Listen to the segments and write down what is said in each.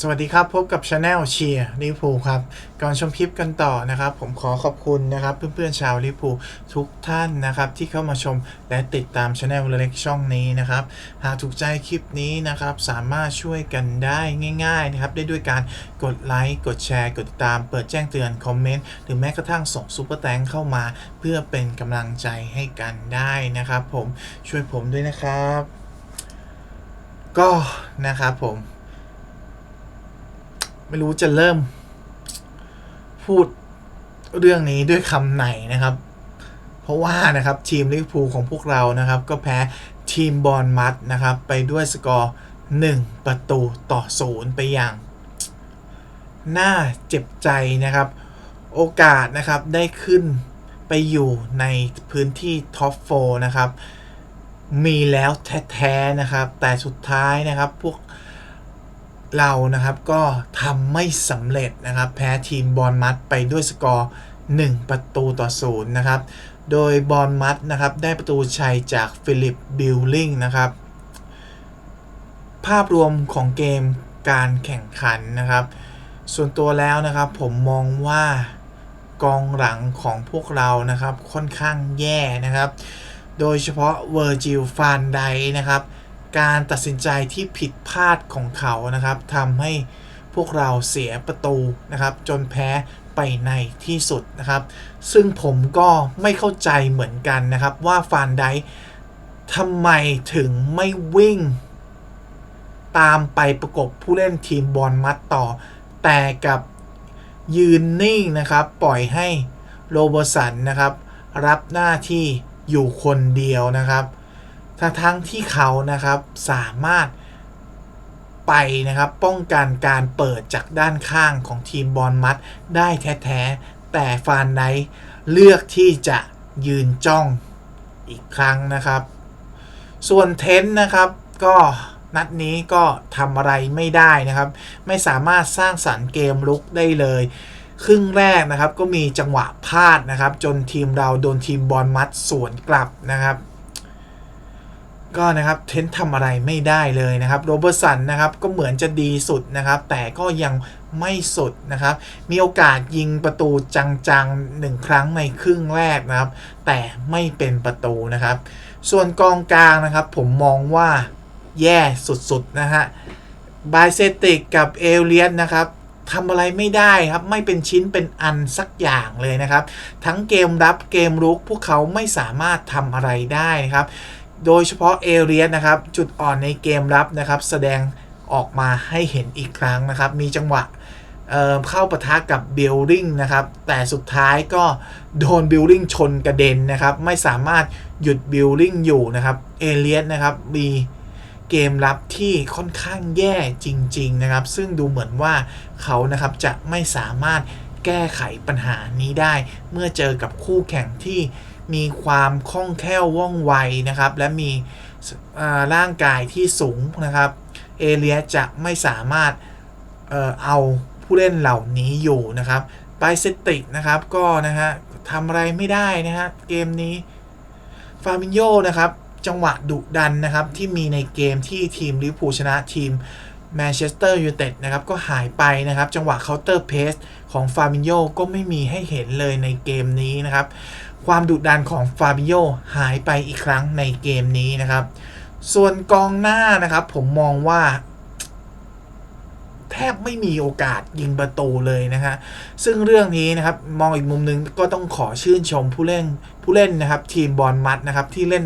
สวัสดีครับ พบกับช anel เชียร์ลิพูครับ ก่อนชมคลิปกันต่อนะครับ ผมขอขอบคุณนะครับ เพื่อนๆชาวลิพูทุกท่านนะครับ ที่เข้ามาชมและติดตามช anel เล็กช่องนี้นะครับ หากถูกใจคลิปนี้นะครับ สามารถช่วยกันได้ง่าย ๆ นะครับ ได้ด้วยการกดไลค์กดแชร์กดติดตาม เปิดแจ้งเตือนคอมเมนต์หรือแม้กระทั่งส่งซูเปอร์แตงเข้ามา เพื่อเป็นกำลังใจให้กันได้นะครับ ผมช่วยผมด้วยนะครับ ก็นะครับผม ไม่รู้จะเริ่ม พูดเรื่องนี้ด้วยคำไหนนะครับ เพราะว่านะครับทีมลิเวอร์พูลของพวกเรานะครับ ก็แพ้ทีมบอลมัดนะครับ ไปด้วยสกอร์1ประตูต่อศูนย์ไปอย่าง น่าเจ็บใจนะครับ โอกาสนะครับได้ขึ้นไปอยู่ในพื้นที่ท็อปโฟนะครับ มีแล้วแท้ๆนะครับ แต่สุดท้ายนะครับ พวก เรานะครับก็ทำไม่สำเร็จนะครับ แพ้ทีมบอลมัดไปด้วยสกอร์ 1 ประตูต่อศูนย์นะครับ โดยบอลมัดนะครับได้ประตูชัยจากฟิลิปบิลลิงนะครับ ภาพรวมของเกมการแข่งขันนะครับ ส่วนตัวแล้วนะครับผมมองว่ากองหลังของพวกเรานะครับค่อนข้างแย่นะครับ โดยเฉพาะเวอร์จิลฟานไดนะครับ การตัดสินใจที่ผิดพลาดของเขานะครับทำให้พวกเราเสียประตูนะครับ จนแพ้ไปในที่สุดนะครับ ซึ่งผมก็ไม่เข้าใจเหมือนกันนะครับ ว่าฟานไดทำไมถึงไม่วิ่ง ตามไปประกบผู้เล่นทีมบอลมัดต่อ แต่กับยืนนิ่งนะครับ ปล่อยให้โรเบอร์สันนะครับ รับหน้าที่อยู่คนเดียวนะครับ ทั้งทั้งที่เขานะครับสามารถไปนะครับป้องกันการเปิดจากด้านข้างของทีมบอลมัดได้แท้ๆ แต่ฟานไนเลือกที่จะยืนจ้องอีกครั้งนะครับ ส่วนเทนต์นะครับก็นัดนี้ก็ทำอะไรไม่ได้นะครับ ไม่สามารถสร้างสรรค์เกมลุกได้เลย ครึ่งแรกนะครับก็มีจังหวะพลาดนะครับ จนทีมเราโดนทีมบอลมัดสวนกลับนะครับ ก็นะครับเทนทำอะไรไม่ได้เลยนะครับโรเบอร์สันนะครับก็เหมือนจะดีสุดนะครับ แต่ก็ยังไม่สุดนะครับ มีโอกาสยิงประตูจังๆหนึ่งครั้งในครึ่งแรกนะครับ แต่ไม่เป็นประตูนะครับ ส่วนกองกลางนะครับผมมองว่าแย่สุดๆนะฮะบายเซติกกับเอเลียนนะครับทำอะไรไม่ได้ครับ ไม่เป็นชิ้นเป็นอันสักอย่างเลยนะครับ ทั้งเกมรับเกมรุกพวกเขาไม่สามารถทำอะไรได้นะครับ โดยเฉพาะเอเรียสนะครับ จุดอ่อนในเกมรับนะครับ แสดงออกมาให้เห็นอีกครั้งนะครับ มีจังหวะเเข้าปะทะกับบิลลิงนะครับ แต่สุดท้ายก็โดนบิลลิงชนกระเด็นนะครับ ไม่สามารถหยุดบิลลิงอยู่นะครับ เอเลียสนะครับ มีเกมรับที่ค่อนข้างแย่จริง ๆนะครับ ซึ่งดูเหมือนว่าเขานะครับจะไม่สามารถแก้ไขปัญหานี้ได้ เมื่อเจอกับคู่แข่งที่ มีความคล่องแคล่วว่องไวนะครับ และมีร่างกายที่สูงนะครับ เอเลียจะไม่สามารถเอเอาผู้เล่นเหล่านี้อยู่นะครับไบเซติกนะครับก็นะฮะทำอะไรไม่ได้นะฮะเกมนี้ฟาบินโยนะครับจังหวะดุดันนะครับที่มีในเกมที่ทีมลิเวอร์พูลชนะทีมแมนเชสเตอร์ยูไนเต็ดนะครับก็หายไปนะครับ จังหวะเคาน์เตอร์เพสของฟาบินโยก็ไม่มีให้เห็นเลยในเกมนี้นะครับ ความดุดันของฟาบิโยหายไปอีกครั้งในเกมนี้นะครับ ส่วนกองหน้านะครับ ผมมองว่า แทบไม่มีโอกาสยิงประตูเลยนะฮะซึ่งเรื่องนี้นะครับมองอีกมุมนึงก็ต้องขอชื่นชมผู้เล่นผู้เล่นนะครับ ทีมบอลมัดนะครับที่เล่น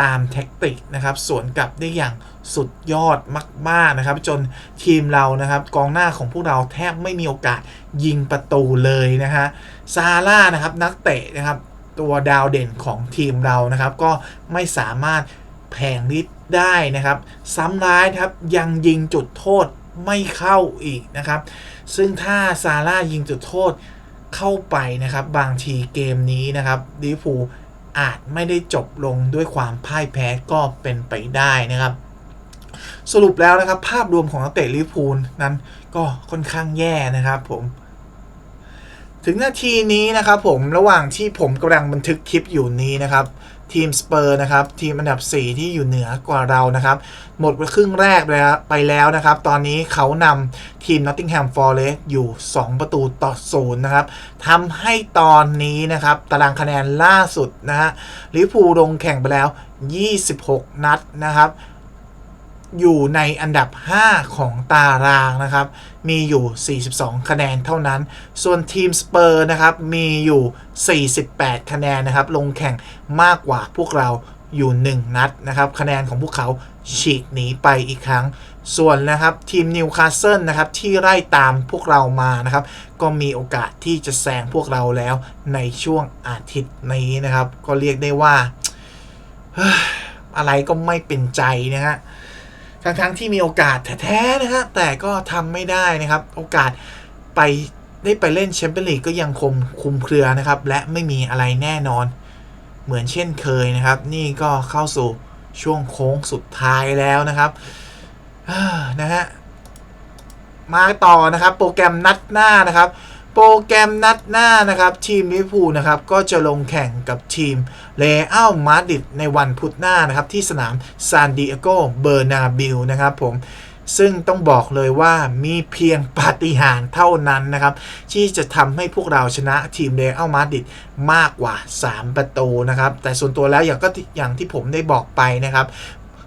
ตามแท็กติกนะครับสวนกลับได้อย่างสุดยอดมาก ๆ นะครับ จนทีมเรานะครับ กองหน้าของพวกเราแทบไม่มีโอกาสยิงประตูเลยนะฮะซาร่านะครับนักเตะนะครับ ตัวดาวเด่นของทีมเรานะครับ ก็ไม่สามารถแผงฤทธิ์ได้นะครับซ้ำร้ายครับยังยิงจุดโทษไม่เข้าอีกนะครับ ซึ่งถ้าซาร่ายิงจุดโทษเข้าไปนะครับ บางทีเกมนี้นะครับลิเวอร์พูอาจไม่ได้จบลงด้วยความพ่ายแพ้ก็เป็นไปได้นะครับ สรุปแล้วนะครับ ภาพรวมของนักเตะลิเวอร์พูลนั้นก็ค่อนข้างแย่นะครับผม ถึงนาทีนี้นะครับผมระหว่างที่ผมกำลังบันทึกคลิปอยู่นี้นะครับ ทีมสเปอร์นะครับ ทีมอันดับ 4 ที่อยู่เหนือกว่าเรานะครับ หมดไปครึ่งแรกไปแล้วนะครับ ตอนนี้เขานำทีม Nottingham Forest อยู่ 2 ประตูต่อศูนย์นะครับทำให้ตอนนี้นะครับ ตารางคะแนนล่าสุดนะฮะลิเวอร์พูลลงแข่งไปแล้ว 26 นัดนะครับ อยู่ในอันดับ 5 ของตารางนะครับ มีอยู่ 42 คะแนนเท่านั้น ส่วนทีมสเปอร์นะครับ มีอยู่ 48 คะแนนนะครับ ลงแข่งมากกว่าพวกเราอยู่ 1 นัดนะครับ คะแนนของพวกเขาฉีกหนีไปอีกครั้ง ส่วนนะครับทีมนิวคาสเซิลนะครับที่ไล่ตามพวกเรามานะครับ ก็มีโอกาสที่จะแซงพวกเราแล้วในช่วงอาทิตย์นี้นะครับ ก็เรียกได้ว่า อะไรก็ไม่เป็นใจนะฮะ ทั้งๆที่มีโอกาสแท้ๆนะครับแต่ก็ทำไม่ได้นะครับ โอกาสไปได้ไปเล่นแชมเปี้ยนลีกก็ยังคงคุมเครือนะครับ และไม่มีอะไรแน่นอน เหมือนเช่นเคยนะครับ นี่ก็เข้าสู่ช่วงโค้งสุดท้ายแล้วนะครับนะฮะมาต่อนะครับ โปรแกรมนัดหน้านะครับ โปรแกรมนัดหน้านะครับ ทีมลิเวอร์พูลนะครับ ก็จะลงแข่งกับทีม เรอัลมาดริดในวันพุธหน้านะครับ ที่สนามซานดิเอโกเบอร์นาบิลนะครับผมซึ่งต้องบอกเลยว่ามีเพียงปาฏิหาริย์เท่านั้นนะครับ ที่จะทำให้พวกเราชนะทีมเรอัลมาดริดมากกว่า 3 ประตูนะครับ แต่ส่วนตัวแล้วอย่างก็อย่างที่ผมได้บอกไปนะครับ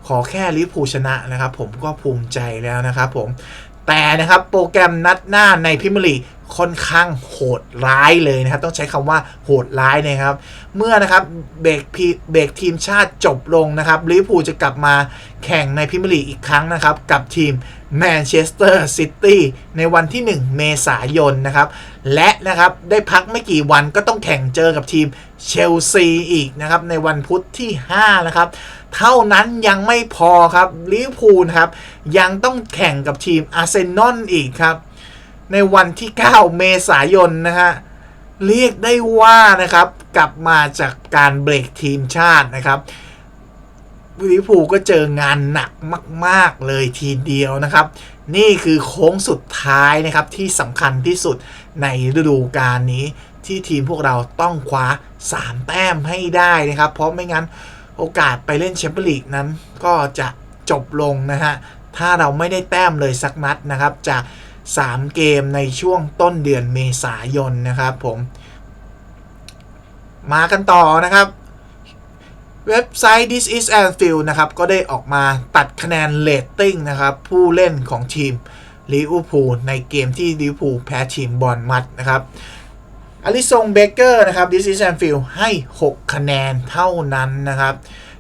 ขอแค่ลิเวอร์พูชนะนะครับ ผมก็ภูมิใจแล้วนะครับผมแต่นะครับโปรแกรมนัดหน้าในพิมลี ค่อนข้างโหดร้ายเลยนะครับ ต้องใช้คำว่าโหดร้ายนะครับ เมื่อนะครับเบรกพีเบรกทีมชาติจบลงนะครับลิเวอร์พูลจะกลับมาแข่งในพิมพ์ลีอีกครั้งนะครับ กับทีมแมนเชสเตอร์ซิตี้ในวันที่ 1 เมษายนนะครับ และนะครับได้พักไม่กี่วันก็ต้องแข่งเจอกับทีมเชลซีอีกนะครับในวันพุธที่ 5 นะครับ เท่านั้นยังไม่พอครับลิเวอร์พูลครับยังต้องแข่งกับทีมอาร์เซนอลอีกครับ ในวันที่ 9 เมษายนนะฮะเรียกได้ว่านะครับกลับมาจากการเบรกทีมชาตินะครับลิเวอร์พูลก็เจองานหนักมาก ๆ เลยทีเดียวนะครับ นี่คือโค้งสุดท้ายนะครับที่สำคัญที่สุดในฤดูกาลนี้ ที่ทีมพวกเราต้องคว้า 3 แต้มให้ได้นะครับ เพราะไม่งั้นโอกาสไปเล่นแชมเปี้ยนลีกนั้นก็จะจบลงนะฮะ ถ้าเราไม่ได้แต้มเลยสักนัดนะครับ จาก 3 เกมในช่วงต้นเดือนเมษายนนะครับผม มากันต่อนะครับ เว็บไซต์ This is Anfield นะครับ ก็ได้ออกมาตัดคะแนนเลตติ้งนะครับ ผู้เล่นของทีมลิเวอร์พูลในเกมที่ลิเวอร์พูลแพ้ทีมบอลมัดนะครับอลิซงเบเกอร์นะครับ This is Anfield ให้ 6 คะแนนเท่านั้นนะครับ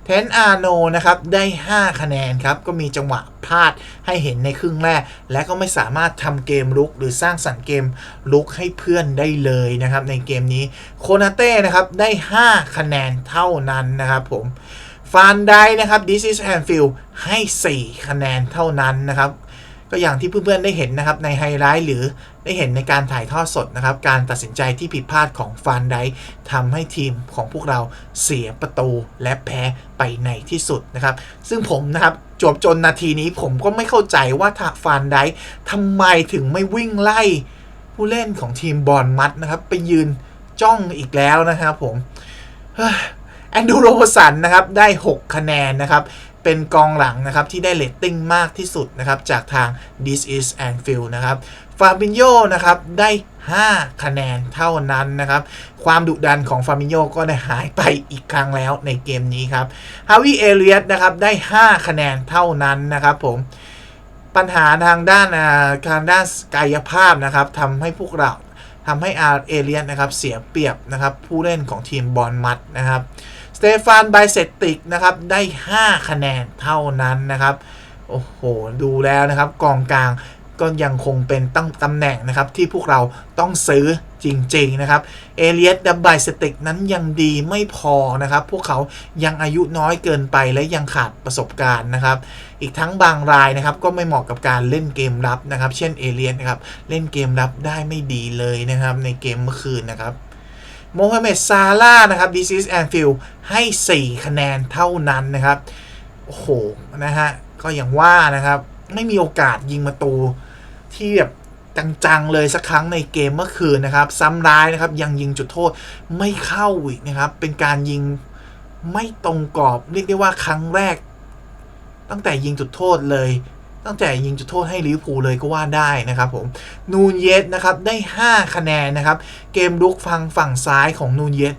เทนอาโนนะครับได้ 5 คะแนนครับ ก็มีจังหวะพลาดให้เห็นในครึ่งแรก และก็ไม่สามารถทำเกมลุกหรือสร้างสรรค์เกมลุกให้เพื่อนได้เลยนะครับในเกมนี้โคนาเต้นะครับได้ 5 คะแนนเท่านั้นนะครับผมฟานไดนะครับดิซิสแฮนฟิลให้ 4 คะแนนเท่านั้นนะครับ ก็อย่างที่เพื่อนๆได้เห็นนะครับในไฮไลท์หรือได้เห็นในการถ่ายทอดสดนะครับ การตัดสินใจที่ผิดพลาดของฟานไดทำให้ทีมของพวกเราเสียประตูและแพ้ไปในที่สุดนะครับ ซึ่งผมนะครับจบจนนาทีนี้ผมก็ไม่เข้าใจว่าทางฟานไดทำไมถึงไม่วิ่งไล่ผู้เล่นของทีมบอลมัดนะครับ ไปยืนจ้องอีกแล้วนะครับผมแอนดูโรสันนะครับได้ 6 คะแนนนะครับ เป็นกองหลังนะครับที่ได้เลตติ้งมากที่สุดนะครับจากทาง This is Anfield นะครับฟาบินโยนะครับได้ 5 คะแนนเท่านั้นนะครับความดุดันของฟาบินโยก็ได้หายไปอีกครั้งแล้วในเกมนี้ครับฮาวิเอเลียสนะครับได้ 5 คะแนนเท่านั้นนะครับผมปัญหาทางด้านทางด้านกายภาพนะครับทำให้พวกเราทำให้อาร์เอเลียนนะครับเสียเปรียบนะครับผู้เล่นของทีมบอลมัดนะครับ เตฟานไบเซติกนะครับได้ 5 คะแนนเท่านั้นนะครับ โอ้โห ดูแล้วนะครับกองกลางก็ยังคงเป็นตั้งตำแหน่งนะครับที่พวกเราต้องซื้อจริงๆนะครับ เอเลียสดับไบสติกนั้นยังดีไม่พอนะครับ พวกเขายังอายุน้อยเกินไปและยังขาดประสบการณ์นะครับ อีกทั้งบางรายนะครับก็ไม่เหมาะกับการเล่นเกมรับนะครับ เช่นเอเลียนนะครับเล่นเกมรับได้ไม่ดีเลยนะครับในเกมเมื่อคืนนะครับ โมฮัมเหม็ดซาร่านะครับ This is Anfield ให้ 4 คะแนนเท่านั้นนะครับ โอ้โห นะฮะ ก็อย่างว่านะครับ ไม่มีโอกาสยิงประตูที่แบบจังๆเลยสักครั้งในเกมเมื่อคืนนะครับ ซ้ำร้ายนะครับยังยิงจุดโทษไม่เข้าอีกนะครับ เป็นการยิงไม่ตรงกรอบ เรียกได้ว่าครั้งแรก ตั้งแต่ยิงจุดโทษเลย ตั้งแต่ยิงจุดโทษให้ลิเวอร์พูลเลยก็ว่าได้นะครับผมนูนเยสนะครับได้ 5 คะแนนนะครับ เกมลุกฟังฝั่งซ้ายของนูนเยส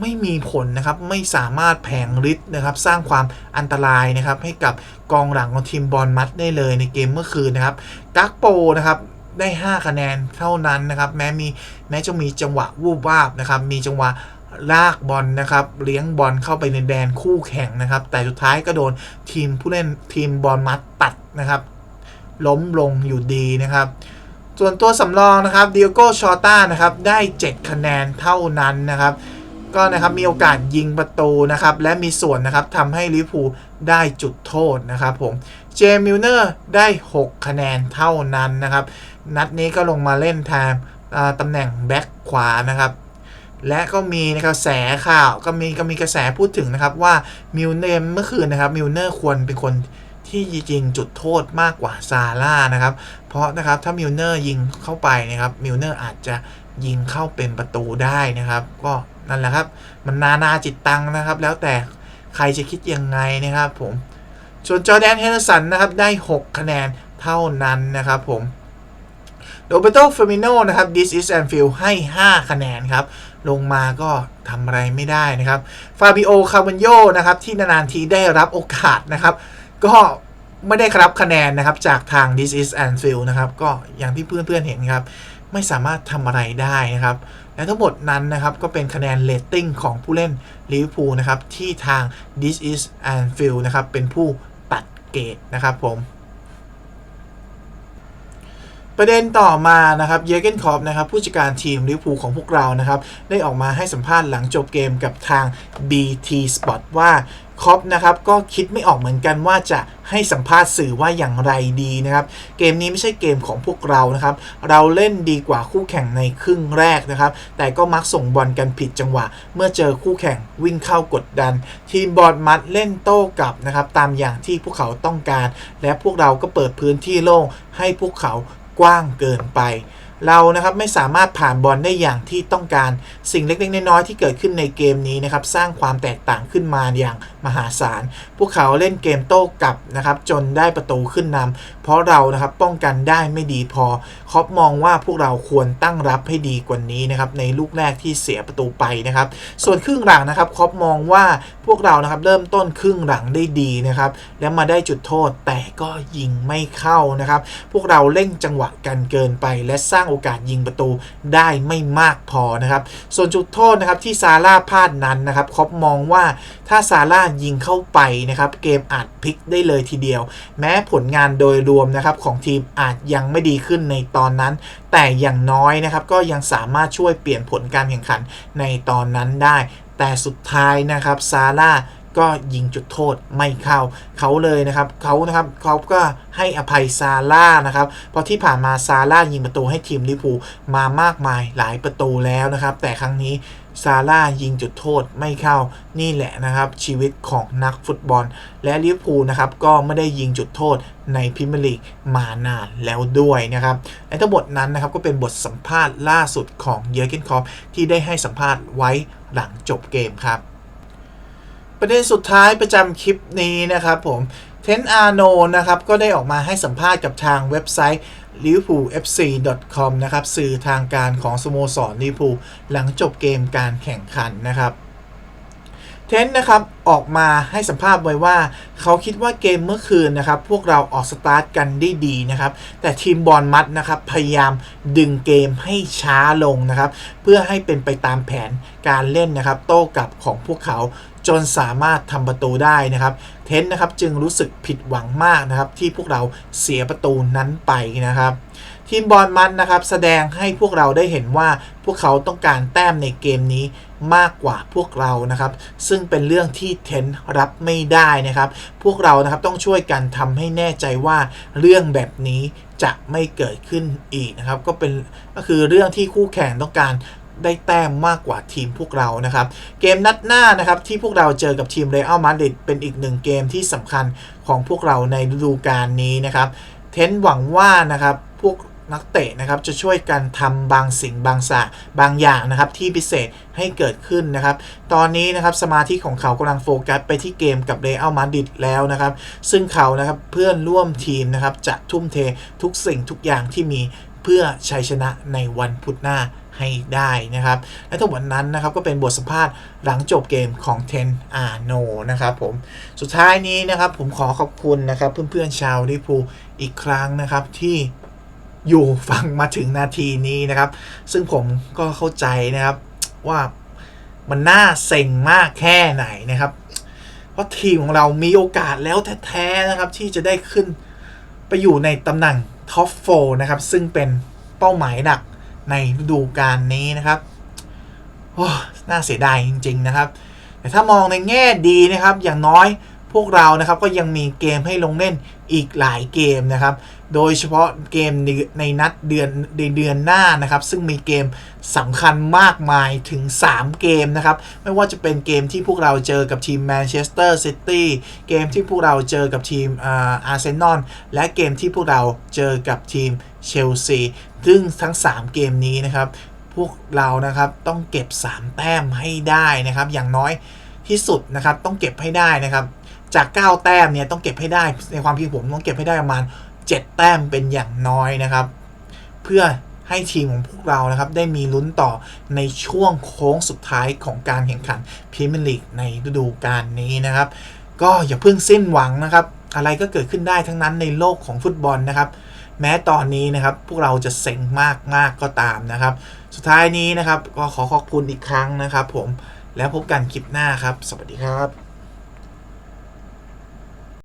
ไม่มีผลนะครับ ไม่สามารถแผงฤทธิ์นะครับ สร้างความอันตรายนะครับ ให้กับกองหลังของทีมบอลมัดได้เลยในเกมเมื่อคืนนะครับกักโปนะครับได้ 5 คะแนนเท่านั้นนะครับ แม้มีแม้จะมีจังหวะวูบวาบนะครับ มีจังหวะ ลากบอลนะครับ เลี้ยงบอลเข้าไปในแดนคู่แข่งนะครับ แต่สุดท้ายก็โดนทีมผู้เล่นทีมบอลมัดตัดนะครับ ล้มลงอยู่ดีนะครับ ส่วนตัวสำรองนะครับดิโอโกชอต้านะครับได้ 7 คะแนนเท่านั้นนะครับ ก็นะครับมีโอกาสยิงประตูนะครับ และมีส่วนนะครับทำให้ลิพูได้จุดโทษนะครับผมเจมิลเนอร์ได้ 6 คะแนนเท่านั้นนะครับ นัดนี้ก็ลงมาเล่นแทนตำแหน่งแบ็คขวานะครับ และก็มีนะกระแสข่าวก็มีก็มีกระแสพูดถึงนะครับว่ามิลเนอร์เมื่อคืนนะครับมิลเนอร์ควรเป็นคนที่ยิงจุดโทษมากกว่าซาร่านะครับ เพราะนะครับถ้ามิลเนอร์ยิงเข้าไปนะครับมิลเนอร์อาจจะยิงเข้าเป็นประตูได้นะครับ ก็นั่นแหละครับ มันนานาจิตตังนะครับ แล้วแต่ใครจะคิดยังไงนะครับผมส่วนจอแดนเฮนสันนะครับได้ 6 คะแนนเท่านั้นนะครับผมโรเบโตเฟมิโนนะครับ This is Anfield ให้ 5 คะแนนครับ ลงมาก็ทำอะไรไม่ได้นะครับฟาบิโอคาวันโยนะครับที่นานๆทีได้รับโอกาสนะครับ ก็ไม่ได้ครับคะแนนนะครับจากทาง This is Anfield นะครับก็อย่างที่เพื่อนๆเห็นครับ ไม่สามารถทำอะไรได้นะครับ และทั้งหมดนั้นนะครับก็เป็นคะแนนเรตติ้งของผู้เล่นลิเวอร์พูลนะครับที่ทาง This is Anfield นะครับเป็นผู้ตัดเกรดนะครับผม ประเด็นต่อมานะครับเยเกนคอปนะครับผู้จัดการทีมลิเวอร์พูลของพวกเรานะครับได้ออกมาให้สัมภาษณ์หลังจบเกมกับทาง BT Sport ว่าคอปนะครับก็คิดไม่ออกเหมือนกันว่าจะให้สัมภาษณ์สื่อว่าอย่างไรดีนะครับ เกมนี้ไม่ใช่เกมของพวกเรานะครับ เราเล่นดีกว่าคู่แข่งในครึ่งแรกนะครับ แต่ก็มักส่งบอลกันผิดจังหวะ เมื่อเจอคู่แข่งวิ่งเข้ากดดัน ทีมบอลมัดเล่นโต้กลับนะครับ ตามอย่างที่พวกเขาต้องการ และพวกเราก็เปิดพื้นที่โล่งให้พวกเขา กว้างเกินไป เรานะครับไม่สามารถผ่านบอลได้อย่างที่ต้องการสิ่งเล็กๆน้อยๆที่เกิดขึ้นในเกมนี้นะครับสร้างความแตกต่างขึ้นมาอย่าง มหาศาล พวกเขาเล่นเกมโต้กลับนะครับ จนได้ประตูขึ้นนำเพราะเรานะครับป้องกันได้ไม่ดีพอคอปมองว่าพวกเราควรตั้งรับให้ดีกว่านี้นะครับในลูกแรกที่เสียประตูไปนะครับ ส่วนครึ่งหลังนะครับคอปมองว่าพวกเรานะครับเริ่มต้นครึ่งหลังได้ดีนะครับแล้วมาได้จุดโทษแต่ก็ยิงไม่เข้านะครับ พวกเราเล่งจังหวะกันเกินไป และสร้างโอกาสยิงประตูได้ไม่มากพอนะครับ ส่วนจุดโทษนะครับที่ซาร่าพลาดนั้นนะครับคอปมองว่า ถ้าซาร่ายิงเข้าไปนะครับเกมอาจพลิกได้เลยทีเดียว แม้ผลงานโดยรวมนะครับของทีมอาจยังไม่ดีขึ้นในตอนนั้น แต่อย่างน้อยนะครับก็ยังสามารถช่วยเปลี่ยนผลการแข่งขันในตอนนั้นได้ แต่สุดท้ายนะครับซาร่าก็ยิงจุดโทษไม่เข้าเขาเลยนะครับเขานะครับเขาก็ให้อภัยซาร่านะครับเพราะที่ผ่านมาซาร่ายิงประตูให้ทีมลิเวอร์พูลมามากมายหลายประตูแล้วนะครับ แต่ครั้งนี้ ซาร่ายิงจุดโทษไม่เข้านี่แหละนะครับชีวิตของนักฟุตบอล และลิเวอร์พูลนะครับก็ไม่ได้ยิงจุดโทษในพรีเมียร์ลีกมานานแล้วด้วยนะครับและทั้งหมดนั้นนะครับก็เป็นบทสัมภาษณ์ล่าสุดของเยอร์เกนคอปที่ได้ให้สัมภาษณ์ไว้หลังจบเกมครับประเด็นสุดท้ายประจำคลิปนี้นะครับผม เทนอาโนนะครับ ก็ได้ออกมาให้สัมภาษณ์กับทางเว็บไซต์ liverpoolfc.com นะครับ สื่อทางการของสโมสรลิเวอร์พูลหลังจบเกมการแข่งขันนะครับ เทนนะครับออกมาให้สัมภาษณ์ไว้ว่า เขาคิดว่าเกมเมื่อคืนนะครับพวกเราออกสตาร์ทกันได้ดีนะครับแต่ทีมบอลมัดนะครับพยายามดึงเกมให้ช้าลงนะครับเพื่อให้เป็นไปตามแผนการเล่นนะครับโต้กลับของพวกเขาจนสามารถทำประตูได้นะครับ เทนนะครับจึงรู้สึกผิดหวังมากนะครับที่พวกเราเสียประตูนั้นไปนะครับ ทีมบอลมันนะครับ แสดงให้พวกเราได้เห็นว่าพวกเขาต้องการแต้มในเกมนี้มากกว่าพวกเรานะครับ ซึ่งเป็นเรื่องที่เทนรับไม่ได้นะครับ พวกเรานะครับต้องช่วยกันทำให้แน่ใจว่าเรื่องแบบนี้จะไม่เกิดขึ้นอีกนะครับ ก็เป็นก็คือเรื่องที่คู่แข่งต้องการได้แต้มมากกว่าทีมพวกเรานะครับ เกมนัดหน้านะครับที่พวกเราเจอกับทีมเรอัลมาดริดเป็นอีกหนึ่งเกมที่สำคัญของพวกเราในฤดูกาลนี้นะครับ เทนหวังว่านะครับพวก นักเตะนะครับจะช่วยกันทำบางสิ่งบางสะบางอย่างนะครับที่พิเศษให้เกิดขึ้นนะครับ ตอนนี้นะครับสมาธิของเขากำลังโฟกัสไปที่เกมกับเรอัลมาดริดแล้วนะครับ ซึ่งเขานะครับเพื่อนร่วมทีมนะครับจะทุ่มเททุกสิ่งทุกอย่างที่มีเพื่อชัยชนะในวันพุธหน้าให้ได้นะครับ และทั้งหมดนั้นนะครับก็เป็นบทสัมภาษณ์หลังจบเกมของเทนอาโนนะครับผม สุดท้ายนี้นะครับผมขอขอบคุณนะครับเพื่อนๆชาวลิเวอร์พูอีกครั้งนะครับที่ อยู่ฟังมาถึงนาทีนี้นะครับ ซึ่งผมก็เข้าใจนะครับว่ามันน่าเซ็งมากแค่ไหนนะครับ เพราะทีมของเรามีโอกาสแล้วแท้ๆนะครับ ที่จะได้ขึ้นไปอยู่ในตำแหน่งท็อปโฟนะครับ ซึ่งเป็นเป้าหมายหลักในฤดูกาลนี้นะครับโอ้น่าเสียดายจริง ๆ นะครับ แต่ถ้ามองในแง่ดีนะครับ อย่างน้อย พวกเรานะครับก็ยังมีเกมให้ลงเล่นอีกหลายเกมนะครับ โดยเฉพาะเกมในนนัดเดือนในเดือนหน้านะครับ ซึ่งมีเกมสำคัญมากมายถึง 3 เกมนะครับ ไม่ว่าจะเป็นเกมที่พวกเราเจอกับทีมแมนเชสเตอร์ซิตี้เกมที่พวกเราเจอกับทีมอาร์เซนอลและเกมที่พวกเราเจอกับทีมเชลซีซึ่งทั้ง 3 เกมนี้นะครับ พวกเรานะครับต้องเก็บ 3 แต้มให้ได้นะครับ อย่างน้อยที่สุดนะครับต้องเก็บให้ได้นะครับ จาก 9 แต้มเนี่ยต้องเก็บให้ได้ในความคิดผมต้องเก็บให้ได้ประมาณ 7 แต้มเป็นอย่างน้อยนะครับ เพื่อให้ทีมของพวกเรานะครับได้มีลุ้นต่อในช่วงโค้งสุดท้ายของการแข่งขันพรีเมียร์ลีกในฤดูกาลนี้นะครับ ก็อย่าเพิ่งสิ้นหวังนะครับ อะไรก็เกิดขึ้นได้ทั้งนั้นในโลกของฟุตบอลนะครับ แม้ตอนนี้นะครับพวกเราจะเซ็งมากมากก็ตามนะครับ สุดท้ายนี้นะครับก็ขอขอบคุณอีกครั้งนะครับ ผมแล้วพบกันคลิปหน้าครับ สวัสดีครับ